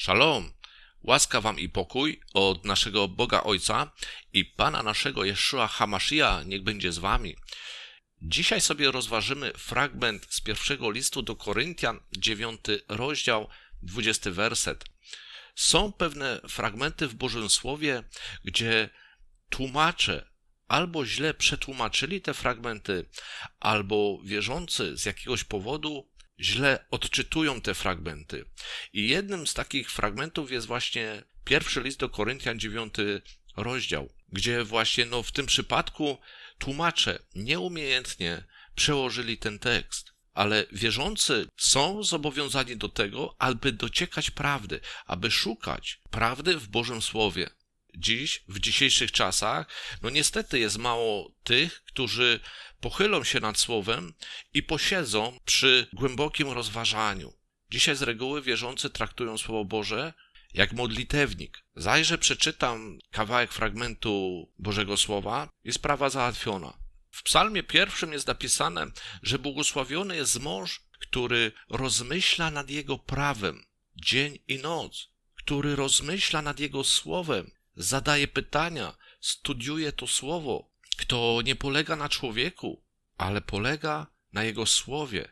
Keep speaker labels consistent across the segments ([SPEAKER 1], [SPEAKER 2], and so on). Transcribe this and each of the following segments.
[SPEAKER 1] Shalom, łaska wam i pokój od naszego Boga Ojca i Pana naszego Jeszua Hamashia niech będzie z wami. Dzisiaj sobie rozważymy fragment z pierwszego listu do Koryntian, dziewiąty rozdział, dwudziesty werset. Są pewne fragmenty w Bożym Słowie, gdzie tłumacze albo źle przetłumaczyli te fragmenty, albo wierzący z jakiegoś powodu źle odczytują te fragmenty. I jednym z takich fragmentów jest właśnie pierwszy list do Koryntian, dziewiąty rozdział, gdzie właśnie no, w tym przypadku tłumacze nieumiejętnie przełożyli ten tekst. Ale wierzący są zobowiązani do tego, aby dociekać prawdy, aby szukać prawdy w Bożym Słowie dziś, w dzisiejszych czasach, no niestety jest mało tych, którzy pochylą się nad słowem i posiedzą przy głębokim rozważaniu. Dzisiaj z reguły wierzący traktują Słowo Boże jak modlitewnik. Zajrzę, przeczytam kawałek fragmentu Bożego Słowa i sprawa załatwiona. W psalmie pierwszym jest napisane, że błogosławiony jest mąż, który rozmyśla nad jego prawem dzień i noc, który rozmyśla nad jego słowem zadaje pytania, studiuje to słowo, kto nie polega na człowieku, ale polega na jego słowie.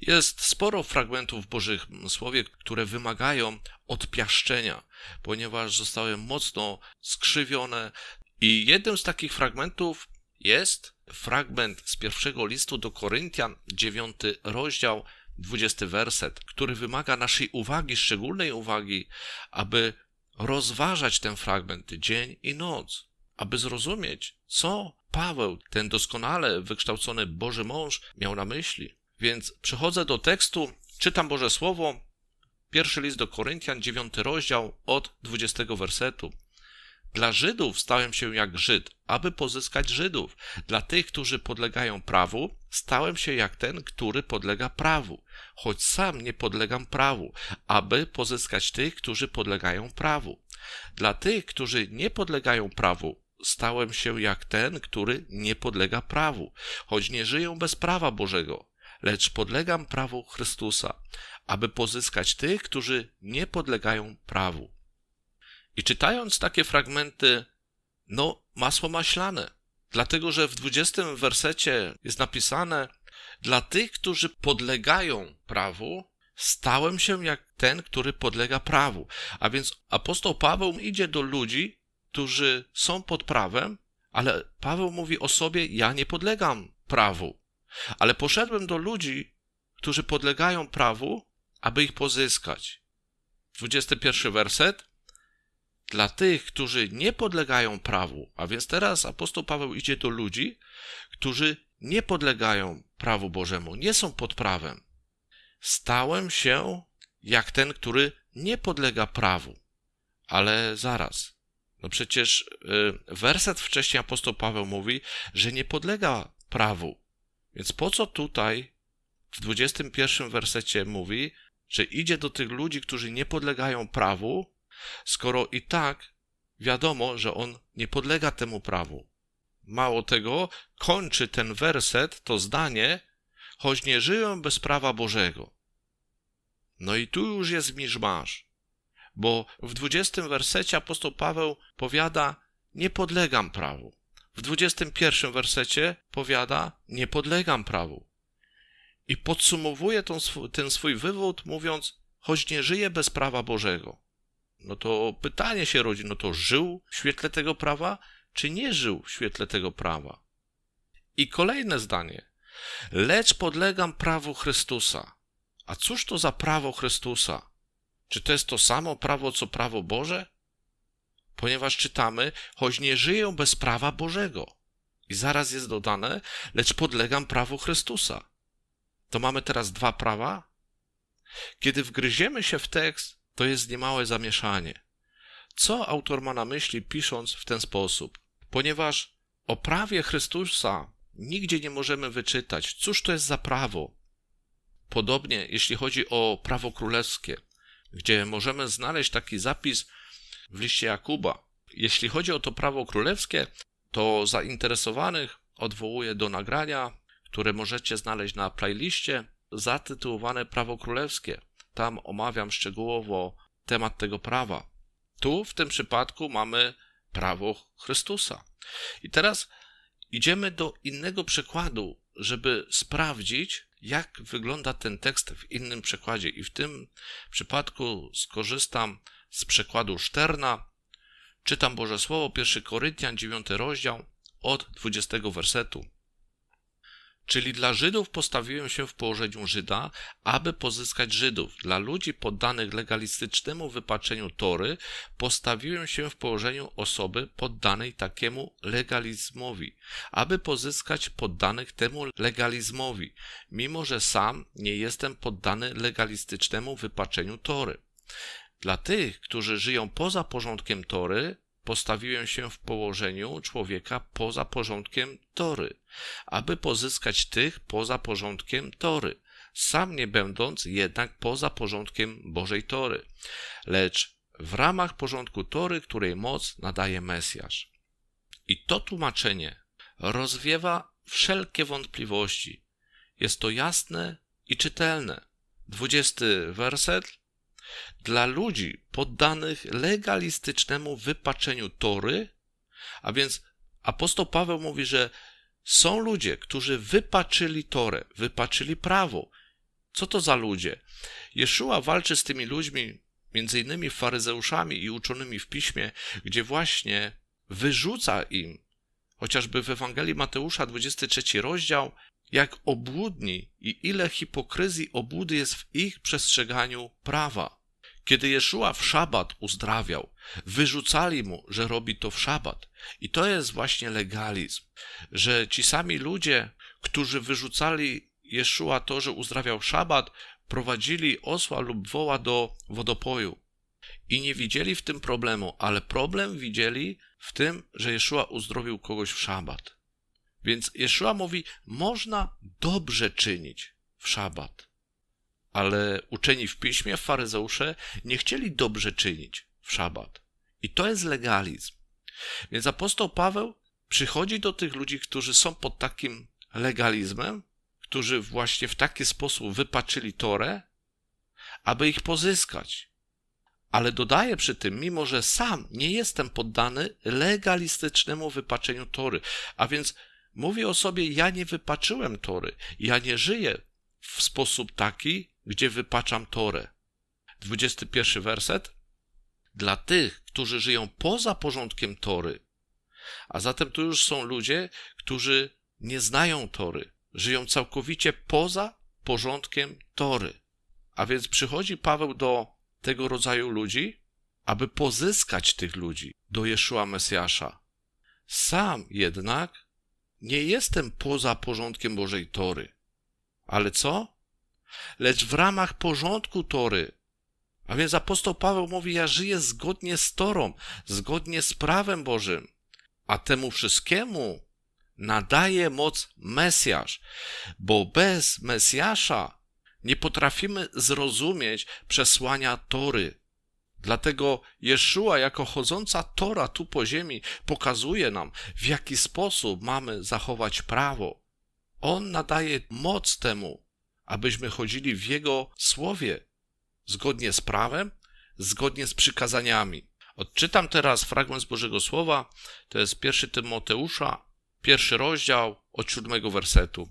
[SPEAKER 1] Jest sporo fragmentów w Bożych Słowie, które wymagają odpiaszczenia, ponieważ zostały mocno skrzywione. I jednym z takich fragmentów jest fragment z pierwszego listu do Koryntian, dziewiąty rozdział, dwudziesty werset, który wymaga naszej uwagi, szczególnej uwagi, aby rozważać ten fragment dzień i noc, aby zrozumieć, co Paweł, ten doskonale wykształcony Boży mąż, miał na myśli. Więc przechodzę do tekstu, czytam Boże Słowo, pierwszy list do Koryntian, dziewiąty rozdział od dwudziestego wersetu. Dla Żydów stałem się jak Żyd, aby pozyskać Żydów. Dla tych, którzy podlegają prawu, stałem się jak ten, który podlega prawu, choć sam nie podlegam prawu, aby pozyskać tych, którzy podlegają prawu. Dla tych, którzy nie podlegają prawu, stałem się jak ten, który nie podlega prawu, choć nie żyję bez prawa Bożego, lecz podlegam prawu Chrystusa, aby pozyskać tych, którzy nie podlegają prawu. I czytając takie fragmenty, no, masło maślane. Dlatego, że w 20 wersecie jest napisane: Dla tych, którzy podlegają prawu, stałem się jak ten, który podlega prawu. A więc apostoł Paweł idzie do ludzi, którzy są pod prawem, ale Paweł mówi o sobie: Ja nie podlegam prawu. Ale poszedłem do ludzi, którzy podlegają prawu, aby ich pozyskać. 21 werset dla tych, którzy nie podlegają prawu. A więc teraz apostoł Paweł idzie do ludzi, którzy nie podlegają prawu Bożemu, nie są pod prawem. Stałem się jak ten, który nie podlega prawu. Ale zaraz. No przecież y, werset wcześniej apostoł Paweł mówi, że nie podlega prawu. Więc po co tutaj w 21 wersecie mówi, że idzie do tych ludzi, którzy nie podlegają prawu, skoro i tak wiadomo, że on nie podlega temu prawu. Mało tego, kończy ten werset, to zdanie, choć nie żyję bez prawa Bożego. No i tu już jest miszmasz, bo w dwudziestym wersecie apostoł Paweł powiada, nie podlegam prawu. W dwudziestym pierwszym wersecie powiada, nie podlegam prawu. I podsumowuje ten swój, ten swój wywód, mówiąc, choć nie żyję bez prawa Bożego no to pytanie się rodzi, no to żył w świetle tego prawa, czy nie żył w świetle tego prawa? I kolejne zdanie. Lecz podlegam prawu Chrystusa. A cóż to za prawo Chrystusa? Czy to jest to samo prawo, co prawo Boże? Ponieważ czytamy, choć nie żyję bez prawa Bożego. I zaraz jest dodane, lecz podlegam prawu Chrystusa. To mamy teraz dwa prawa? Kiedy wgryziemy się w tekst, to jest niemałe zamieszanie. Co autor ma na myśli, pisząc w ten sposób? Ponieważ o prawie Chrystusa nigdzie nie możemy wyczytać, cóż to jest za prawo. Podobnie, jeśli chodzi o prawo królewskie, gdzie możemy znaleźć taki zapis w liście Jakuba. Jeśli chodzi o to prawo królewskie, to zainteresowanych odwołuję do nagrania, które możecie znaleźć na playliście, zatytułowane Prawo Królewskie. Tam omawiam szczegółowo temat tego prawa. Tu w tym przypadku mamy prawo Chrystusa. I teraz idziemy do innego przykładu, żeby sprawdzić, jak wygląda ten tekst w innym przekładzie. I w tym przypadku skorzystam z przekładu Szterna. Czytam Boże Słowo, 1 Koryntian, 9 rozdział, od 20 wersetu. Czyli dla Żydów postawiłem się w położeniu Żyda, aby pozyskać Żydów. Dla ludzi poddanych legalistycznemu wypaczeniu Tory postawiłem się w położeniu osoby poddanej takiemu legalizmowi, aby pozyskać poddanych temu legalizmowi, mimo że sam nie jestem poddany legalistycznemu wypaczeniu Tory. Dla tych, którzy żyją poza porządkiem Tory, postawiłem się w położeniu człowieka poza porządkiem Tory, aby pozyskać tych poza porządkiem Tory, sam nie będąc jednak poza porządkiem Bożej Tory, lecz w ramach porządku Tory, której moc nadaje Mesjasz. I to tłumaczenie rozwiewa wszelkie wątpliwości. Jest to jasne i czytelne. Dwudziesty werset dla ludzi poddanych legalistycznemu wypaczeniu Tory, a więc apostoł Paweł mówi, że są ludzie, którzy wypaczyli Torę, wypaczyli prawo. Co to za ludzie? Jeszua walczy z tymi ludźmi, między innymi faryzeuszami i uczonymi w piśmie, gdzie właśnie wyrzuca im, chociażby w Ewangelii Mateusza 23 rozdział, jak obłudni i ile hipokryzji obłudy jest w ich przestrzeganiu prawa. Kiedy Jeszua w szabat uzdrawiał, wyrzucali mu, że robi to w szabat. I to jest właśnie legalizm, że ci sami ludzie, którzy wyrzucali Jeszua to, że uzdrawiał szabat, prowadzili osła lub woła do wodopoju. I nie widzieli w tym problemu, ale problem widzieli w tym, że Jeszua uzdrowił kogoś w szabat. Więc Jeszua mówi, można dobrze czynić w szabat ale uczeni w piśmie, faryzeusze, nie chcieli dobrze czynić w szabat. I to jest legalizm. Więc apostoł Paweł przychodzi do tych ludzi, którzy są pod takim legalizmem, którzy właśnie w taki sposób wypaczyli Torę, aby ich pozyskać. Ale dodaje przy tym, mimo że sam nie jestem poddany legalistycznemu wypaczeniu Tory, a więc mówi o sobie, ja nie wypaczyłem Tory, ja nie żyję w sposób taki, gdzie wypaczam Torę. 21 werset. Dla tych, którzy żyją poza porządkiem Tory. A zatem tu już są ludzie, którzy nie znają Tory, żyją całkowicie poza porządkiem Tory. A więc przychodzi Paweł do tego rodzaju ludzi, aby pozyskać tych ludzi do Jeszua Mesjasza. Sam jednak nie jestem poza porządkiem Bożej Tory. Ale co? lecz w ramach porządku Tory. A więc apostoł Paweł mówi: Ja żyję zgodnie z Torą, zgodnie z prawem Bożym. A temu wszystkiemu nadaje moc Mesjasz, bo bez Mesjasza nie potrafimy zrozumieć przesłania Tory. Dlatego Jeszua, jako chodząca Tora tu po ziemi, pokazuje nam, w jaki sposób mamy zachować prawo. On nadaje moc temu, abyśmy chodzili w Jego słowie, zgodnie z prawem, zgodnie z przykazaniami. Odczytam teraz fragment z Bożego Słowa, to jest pierwszy Tymoteusza, pierwszy rozdział od siódmego wersetu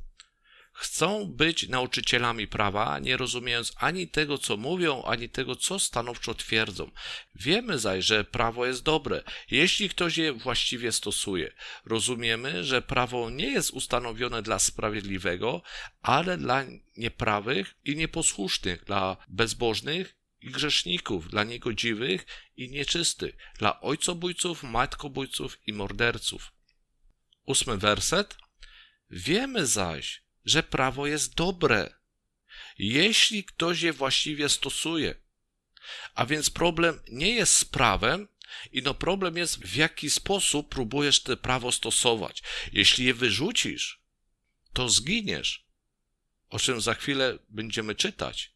[SPEAKER 1] chcą być nauczycielami prawa, nie rozumiejąc ani tego, co mówią, ani tego, co stanowczo twierdzą. Wiemy zaś, że prawo jest dobre, jeśli ktoś je właściwie stosuje. Rozumiemy, że prawo nie jest ustanowione dla sprawiedliwego, ale dla nieprawych i nieposłusznych, dla bezbożnych i grzeszników, dla niegodziwych i nieczystych, dla ojcobójców, matkobójców i morderców. Ósmy werset. Wiemy zaś, że prawo jest dobre, jeśli ktoś je właściwie stosuje. A więc problem nie jest z prawem, ino problem jest w jaki sposób próbujesz to prawo stosować. Jeśli je wyrzucisz, to zginiesz, o czym za chwilę będziemy czytać.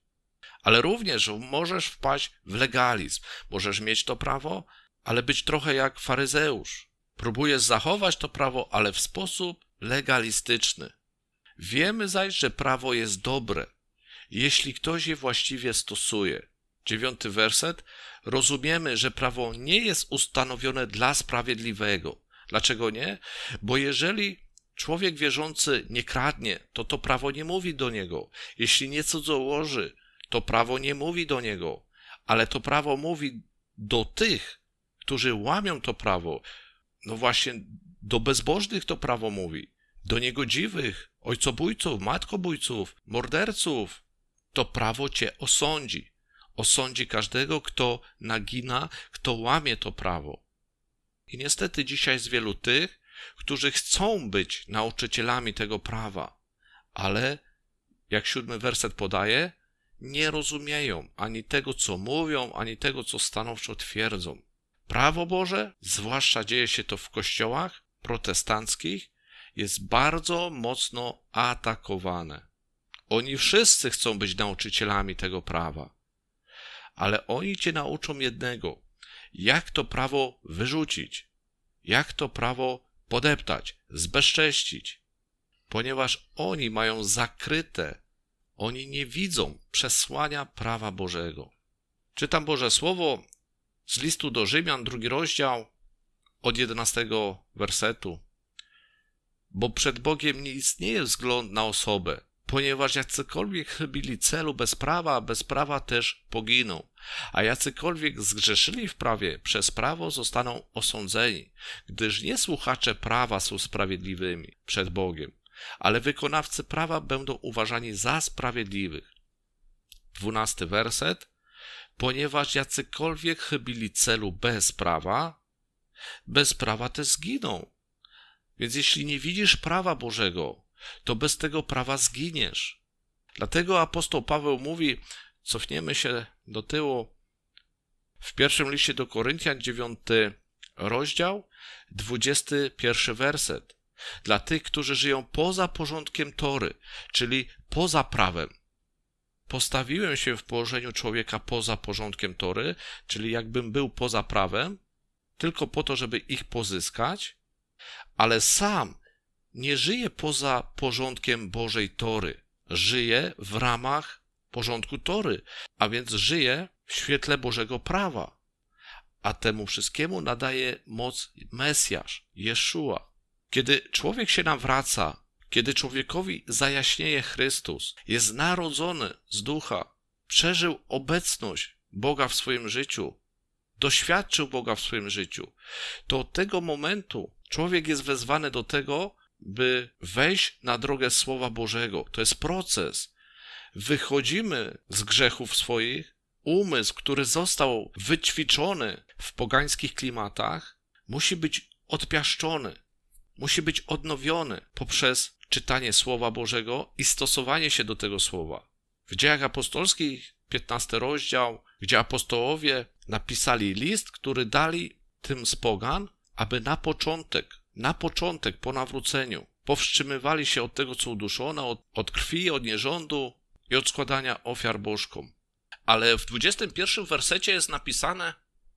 [SPEAKER 1] Ale również możesz wpaść w legalizm. Możesz mieć to prawo, ale być trochę jak faryzeusz. Próbujesz zachować to prawo, ale w sposób legalistyczny. Wiemy zaś, że prawo jest dobre, jeśli ktoś je właściwie stosuje. dziewiąty werset, rozumiemy, że prawo nie jest ustanowione dla sprawiedliwego. Dlaczego nie? Bo jeżeli człowiek wierzący nie kradnie, to to prawo nie mówi do niego. Jeśli nie cudzołoży, to prawo nie mówi do niego. Ale to prawo mówi do tych, którzy łamią to prawo. No właśnie, do bezbożnych to prawo mówi. Do niegodziwych, ojcobójców, matkobójców, morderców. To prawo cię osądzi. Osądzi każdego, kto nagina, kto łamie to prawo. I niestety dzisiaj jest wielu tych, którzy chcą być nauczycielami tego prawa, ale, jak siódmy werset podaje, nie rozumieją ani tego, co mówią, ani tego, co stanowczo twierdzą. Prawo Boże, zwłaszcza dzieje się to w kościołach protestanckich, jest bardzo mocno atakowane. Oni wszyscy chcą być nauczycielami tego prawa, ale oni cię nauczą jednego: jak to prawo wyrzucić, jak to prawo podeptać, zbezcześcić, ponieważ oni mają zakryte, oni nie widzą przesłania prawa Bożego. Czytam Boże Słowo z listu do Rzymian, drugi rozdział, od jedenastego wersetu. Bo przed Bogiem nie istnieje wzgląd na osobę, ponieważ jacykolwiek chybili celu bez prawa, bez prawa też poginą. A jacykolwiek zgrzeszyli w prawie, przez prawo zostaną osądzeni, gdyż nie słuchacze prawa są sprawiedliwymi przed Bogiem, ale wykonawcy prawa będą uważani za sprawiedliwych. Dwunasty werset. Ponieważ jacykolwiek chybili celu bez prawa, bez prawa te zginą. Więc jeśli nie widzisz prawa Bożego, to bez tego prawa zginiesz. Dlatego apostoł Paweł mówi, cofniemy się do tyłu, w pierwszym liście do Koryntian, dziewiąty rozdział, dwudziesty pierwszy werset. Dla tych, którzy żyją poza porządkiem tory, czyli poza prawem. Postawiłem się w położeniu człowieka poza porządkiem tory, czyli jakbym był poza prawem, tylko po to, żeby ich pozyskać, ale sam nie żyje poza porządkiem Bożej Tory. Żyje w ramach porządku Tory, a więc żyje w świetle Bożego prawa. A temu wszystkiemu nadaje moc Mesjasz, Jeszua. Kiedy człowiek się nawraca, kiedy człowiekowi zajaśnieje Chrystus, jest narodzony z ducha, przeżył obecność Boga w swoim życiu, doświadczył Boga w swoim życiu, to od tego momentu człowiek jest wezwany do tego, by wejść na drogę Słowa Bożego. To jest proces. Wychodzimy z grzechów swoich, umysł, który został wyćwiczony w pogańskich klimatach, musi być odpiaszczony, musi być odnowiony poprzez czytanie Słowa Bożego i stosowanie się do tego Słowa. W dziejach apostolskich, 15 rozdział, gdzie apostołowie napisali list, który dali tym z pogan, aby na początek na początek, po nawróceniu, powstrzymywali się od tego, co uduszone, od, od krwi, od nierządu i od składania ofiar bożkom. Ale w 21 wersecie jest napisane: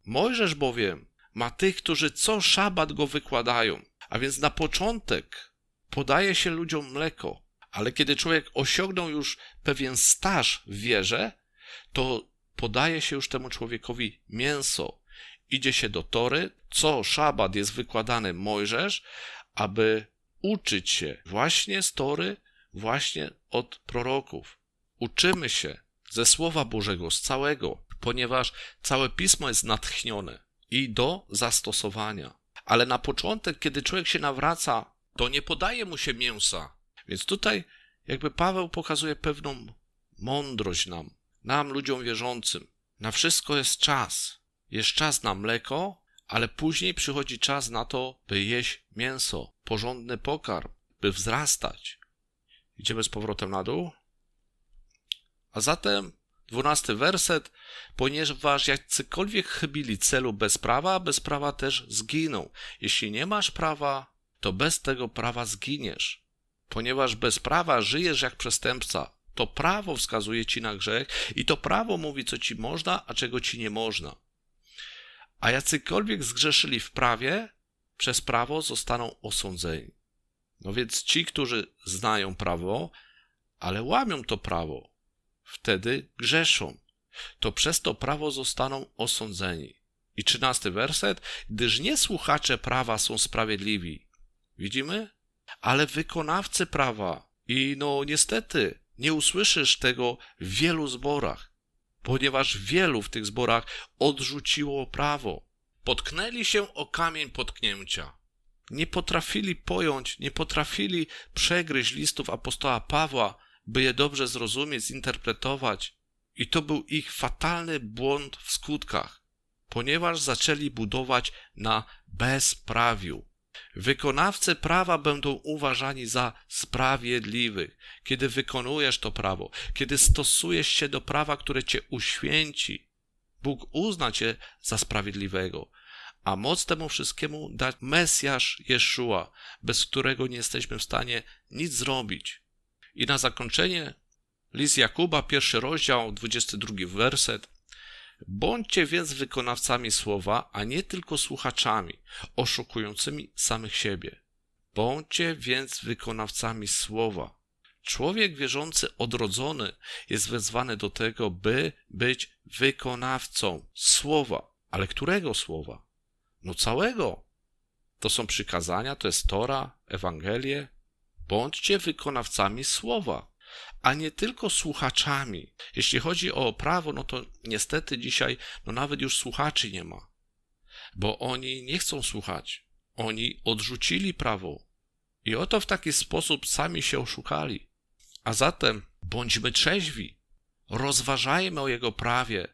[SPEAKER 1] Mojżesz bowiem ma tych, którzy co szabat go wykładają. A więc na początek podaje się ludziom mleko, ale kiedy człowiek osiągnął już pewien staż w wierze, to podaje się już temu człowiekowi mięso, idzie się do Tory, co szabat jest wykładany Mojżesz, aby uczyć się właśnie z Tory, właśnie od proroków. Uczymy się ze Słowa Bożego, z całego, ponieważ całe Pismo jest natchnione i do zastosowania. Ale na początek, kiedy człowiek się nawraca, to nie podaje mu się mięsa. Więc tutaj jakby Paweł pokazuje pewną mądrość nam, nam, ludziom wierzącym. Na wszystko jest czas. Jest czas na mleko, ale później przychodzi czas na to, by jeść mięso, porządny pokarm, by wzrastać. Idziemy z powrotem na dół. A zatem dwunasty werset, ponieważ jakkolwiek chybili celu bez prawa, bez prawa też zginą. Jeśli nie masz prawa, to bez tego prawa zginiesz. Ponieważ bez prawa żyjesz jak przestępca. To prawo wskazuje ci na grzech i to prawo mówi, co ci można, a czego ci nie można. A jacykolwiek zgrzeszyli w prawie, przez prawo zostaną osądzeni. No więc ci, którzy znają prawo, ale łamią to prawo, wtedy grzeszą. to przez to prawo zostaną osądzeni. I trzynasty werset, gdyż nie słuchacze prawa są sprawiedliwi. Widzimy? Ale wykonawcy prawa. I no niestety, nie usłyszysz tego w wielu zborach, ponieważ wielu w tych zborach odrzuciło prawo. Potknęli się o kamień potknięcia. Nie potrafili pojąć, nie potrafili przegryźć listów apostoła Pawła, by je dobrze zrozumieć, zinterpretować. I to był ich fatalny błąd w skutkach, ponieważ zaczęli budować na bezprawiu. Wykonawcy prawa będą uważani za sprawiedliwych, kiedy wykonujesz to prawo, kiedy stosujesz się do prawa, które cię uświęci. Bóg uzna cię za sprawiedliwego, a moc temu wszystkiemu da Mesjasz Jeszua, bez którego nie jesteśmy w stanie nic zrobić. I na zakończenie list Jakuba, pierwszy rozdział, 22 werset. Bądźcie więc wykonawcami słowa, a nie tylko słuchaczami, oszukującymi samych siebie. Bądźcie więc wykonawcami słowa. Człowiek wierzący, odrodzony, jest wezwany do tego, by być wykonawcą słowa. Ale którego słowa? No całego. To są przykazania, to jest Tora, Ewangelie. Bądźcie wykonawcami słowa a nie tylko słuchaczami. Jeśli chodzi o prawo, no to niestety dzisiaj no nawet już słuchaczy nie ma, bo oni nie chcą słuchać. Oni odrzucili prawo i oto w taki sposób sami się oszukali. A zatem bądźmy trzeźwi, rozważajmy o jego prawie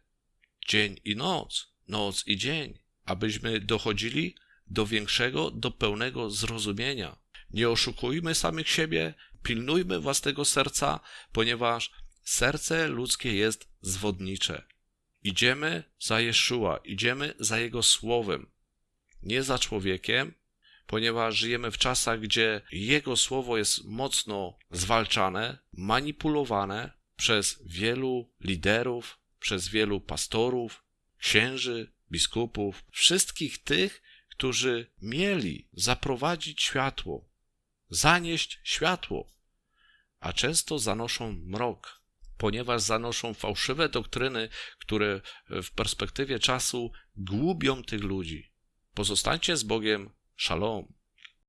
[SPEAKER 1] dzień i noc, noc i dzień, abyśmy dochodzili do większego, do pełnego zrozumienia. Nie oszukujmy samych siebie, pilnujmy własnego serca, ponieważ serce ludzkie jest zwodnicze. Idziemy za Jeszua, idziemy za Jego słowem, nie za człowiekiem, ponieważ żyjemy w czasach, gdzie Jego słowo jest mocno zwalczane, manipulowane przez wielu liderów, przez wielu pastorów, księży, biskupów, wszystkich tych, którzy mieli zaprowadzić światło, zanieść światło, a często zanoszą mrok, ponieważ zanoszą fałszywe doktryny, które w perspektywie czasu gubią tych ludzi. Pozostańcie z Bogiem. Shalom.